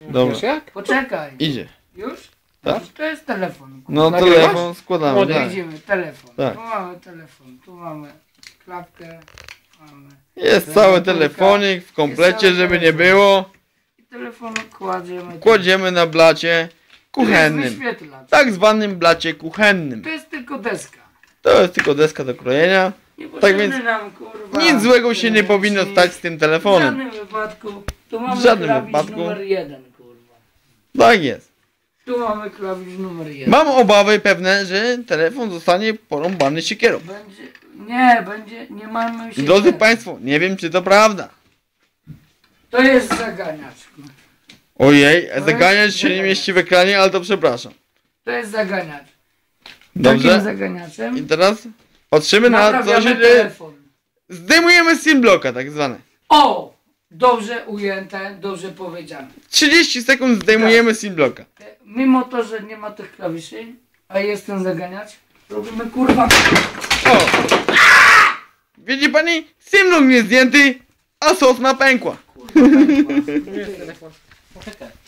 Dobra. Wiesz jak? Poczekaj. Idzie. Już? Tak. To jest telefon. No Nagrywasz? telefon składamy, Młody. tak. Widzimy, telefon. Tak. Tu mamy telefon, tu mamy klapkę. Mamy. Jest cały telefonik w komplecie, żeby nie było. I telefon kładziemy. Kładziemy na blacie kuchennym. Tak zwanym blacie kuchennym. To jest tylko deska. To jest tylko deska do krojenia. Tak więc nam, kurwa, Nic złego się nie powinno stać z tym W telefonem. żadnym wypadku. Tu mamy W żadnym klawisz wypadku. numer jeden, kurwa. Tak jest. Tu mamy klawisz numer jeden. Mam obawy pewne, że telefon zostanie porąbany siekierą. Będzie, nie, będzie, nie mamy się... Drodzy Państwo, nie wiem czy to prawda. To jest zaganiacz. Ojej, zaganiacz się nie mieści w ekranie, ale to przepraszam. To jest zaganiacz. Takim Dobrze? zaganiaczem I teraz patrzymy na co naprawiamy się dzieje. telefon. Zdejmujemy simblocka tak zwane. O! Dobrze ujęte, dobrze powiedziane. 30 sekund zdejmujemy simblocka. E, Mimo to, że nie ma tych klawiszy, a jest ten zaganiacz, robimy kurwa... O! Widzi pani? Simlock nie zdjęty, a sosna pękła. kurwa pękła.